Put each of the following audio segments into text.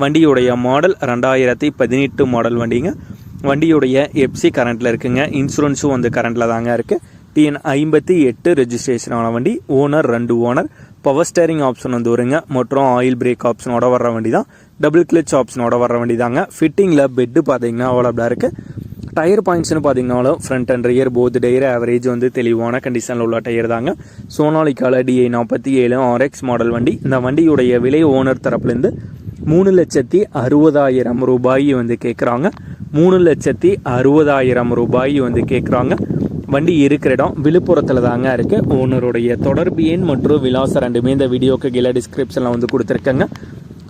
வண்டியுடைய மாடல் ரெண்டாயிரத்தி பதினெட்டு மாடல் வண்டிங்க. வண்டியுடைய எப்சி கரண்ட்டில் இருக்குங்க. இன்சூரன்ஸும் வந்து கரண்ட்டில் தாங்க இருக்குது டிஎன் ஐம்பத்தி எட்டு ரெஜிஸ்ட்ரேஷனான வண்டி. ஓனர் ரெண்டு ஓனர் பவர் ஸ்டேரிங் ஆப்ஷன் வந்து வருங்க. மற்றும் ஆயில் பிரேக் ஆப்ஷனோட வர்ற வண்டி தான் டபுள் கிளச் ஆப்ஷனோட வர்ற வண்டி தாங்க ஃபிட்டிங்கில் பெட்டு பார்த்தீங்கன்னா அவைலபிளாக இருக்குது டயர் பாயிண்ட்ஸ்னு பார்த்தீங்கனாலும் front and rear both tyre average வந்து தெளிவான கண்டிஷனில் உள்ள டயர் தாங்க. சோனாலிக்கால டிஐ நாற்பத்தி ஏழு ஆர்எக்ஸ் மாடல் வண்டி. இந்த வண்டியுடைய விலை ஓனர் தரப்புலேருந்து மூணு லட்சத்தி அறுபதாயிரம் ரூபாய் வந்து கேட்குறாங்க மூணு லட்சத்தி அறுபதாயிரம் ரூபாய் வந்து கேட்குறாங்க வண்டி இருக்கிற இடம் விழுப்புரத்தில் தாங்க இருக்குது ஓனருடைய தொடர்பு எண் மற்றும் விலாசம் ரெண்டுமே இந்த வீடியோக்கு கீழே டிஸ்கிரிப்ஷனில் வந்து கொடுத்துருக்கேங்க.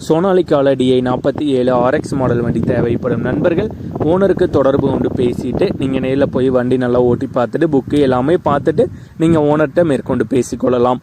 சோனாலிக்கால டிஐ நாற்பத்தி ஏழு ஆர்எக்ஸ் மாடல் வண்டி தேவைப்படும் நண்பர்கள். ஓனருக்கு தொடர்பு கொண்டு பேசிட்டு நீங்கள் நேரில் போய் வண்டி நல்லா ஓட்டி பார்த்துட்டு புக்கு எல்லாமே பார்த்துட்டு நீங்கள் ஓனர்கிட்ட மேற்கொண்டு பேசிக்கொள்ளலாம்.